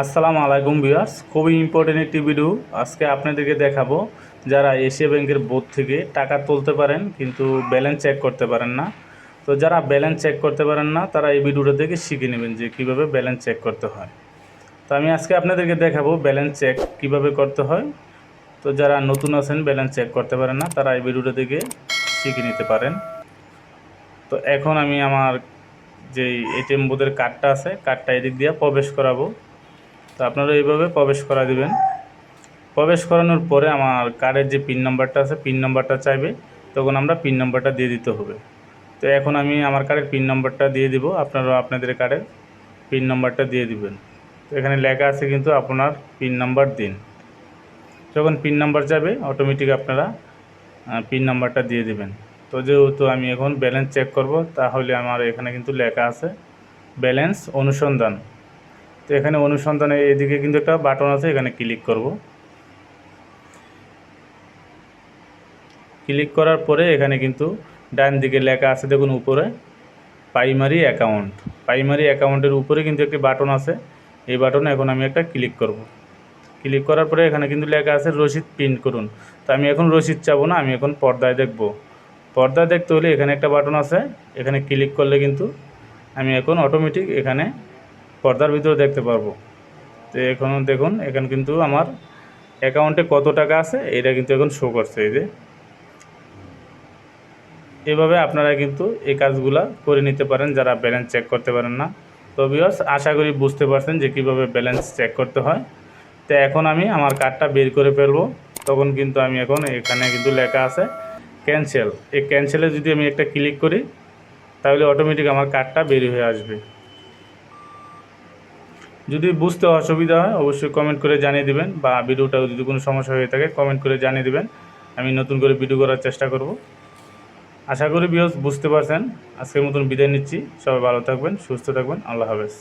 আসসালামু আলাইকুম বিয়ার্স খুবই ইম্পর্টেন্ট একটি ভিডিও আজকে আপনাদেরকে দেখাবো। যারা এশিয়া ব্যাংকের বোর্ড থেকে টাকা তুলতে পারেন কিন্তু ব্যালেন্স চেক করতে পারেন না। তো যারা ব্যালেন্স চেক করতে পারেন না, তারা এই ভিডিওটা দেখে শিখে নেবেন যে কীভাবে ব্যালেন্স চেক করতে হয়। তো আমি আজকে আপনাদেরকে দেখাবো ব্যালেন্স চেক কীভাবে করতে হয়। তো যারা নতুন আছেন ব্যালেন্স চেক করতে পারেন না, তারা এই ভিডিওটা দেখে শিখে নিতে পারেন। তো এখন আমি আমার যে এটিএম বোধের কার্ডটা আছে কার্ডটা এদিক দিয়ে প্রবেশ করাবো। তো আপনারা এইভাবে প্রবেশ করা দিবেন। প্রবেশ করানোর পরে আমার কার্ডের যে পিন নাম্বারটা আছে পিন নাম্বারটা চাইবে, তখন আমরা পিন নাম্বারটা দিয়ে দিতে হবে। তো এখন আমি আমার কার্ডের পিন নাম্বারটা দিয়ে দিব আপনারা আপনাদের কার্ডের পিন নাম্বারটা দিয়ে দিবেন। তো এখানে লেখা আছে কিন্তু আপনার পিন নাম্বার দিন। যখন পিন নাম্বার যাবে অটোমেটিক আপনারা পিন নাম্বারটা দিয়ে দিবেন। তো যেহেতু আমি এখন ব্যালেন্স চেক করব, তাহলে আমার এখানে কিন্তু লেখা আছে ব্যালেন্স অনুসন্ধান। তো এখানে অনুসন্ধানে এদিকে কিন্তু একটা বাটন আছে, এখানে ক্লিক করব। ক্লিক করার পরে এখানে কিন্তু ডান দিকে লেখা আছে, দেখুন উপরে প্রাইমারি অ্যাকাউন্ট প্রাইমারি অ্যাকাউন্টের উপরে কিন্তু একটি বাটন আছে, এই বাটনে এখন আমি একটা ক্লিক করব। ক্লিক করার পরে এখানে কিন্তু লেখা আছে রসিদ প্রিন্ট করুন। তো আমি এখন রসিদ চাবো না, আমি এখন পর্দায় দেখব। পর্দায় দেখতে হলে এখানে একটা বাটন আছে, এখানে ক্লিক করলে কিন্তু আমি এখন অটোমেটিক এখানে পর্দার ভিতরে দেখতে পারব। তো এখন দেখুন, এখানে কিন্তু আমার অ্যাকাউন্টে কত টাকা আছে, এটা কিন্তু এখন শো করছে এই যে। এভাবে আপনারা কিন্তু এই কাজগুলা করে নিতে পারেন, যারা ব্যালেন্স চেক করতে পারেন না। তো বিয়স আশা করি বুঝতে পারছেন যে কীভাবে ব্যালেন্স চেক করতে হয়। তো এখন আমি আমার কার্ডটা বের করে ফেলব। তখন কিন্তু আমি এখন এখানে কিন্তু লেখা আছে ক্যান্সেল এই ক্যান্সেলে যদি আমি একটা ক্লিক করি, তাহলে অটোমেটিক আমার কার্ডটা বের হয়ে আসবে। যদি বুঝতে অসুবিধা হয়, অবশ্যই কমেন্ট করে জানিয়ে দেবেন বা ভিডিওটা যদি কোনো সমস্যা হয়ে থাকে কমেন্ট করে জানিয়ে দেবেন। আমি নতুন করে ভিডিও করার চেষ্টা করব। আশা করি বিয়স বুঝতে পারছেন। আজকের মতন বিদায় নিচ্ছি। সবাই ভালো থাকবেন, সুস্থ থাকবেন। আল্লাহ হাফেজ।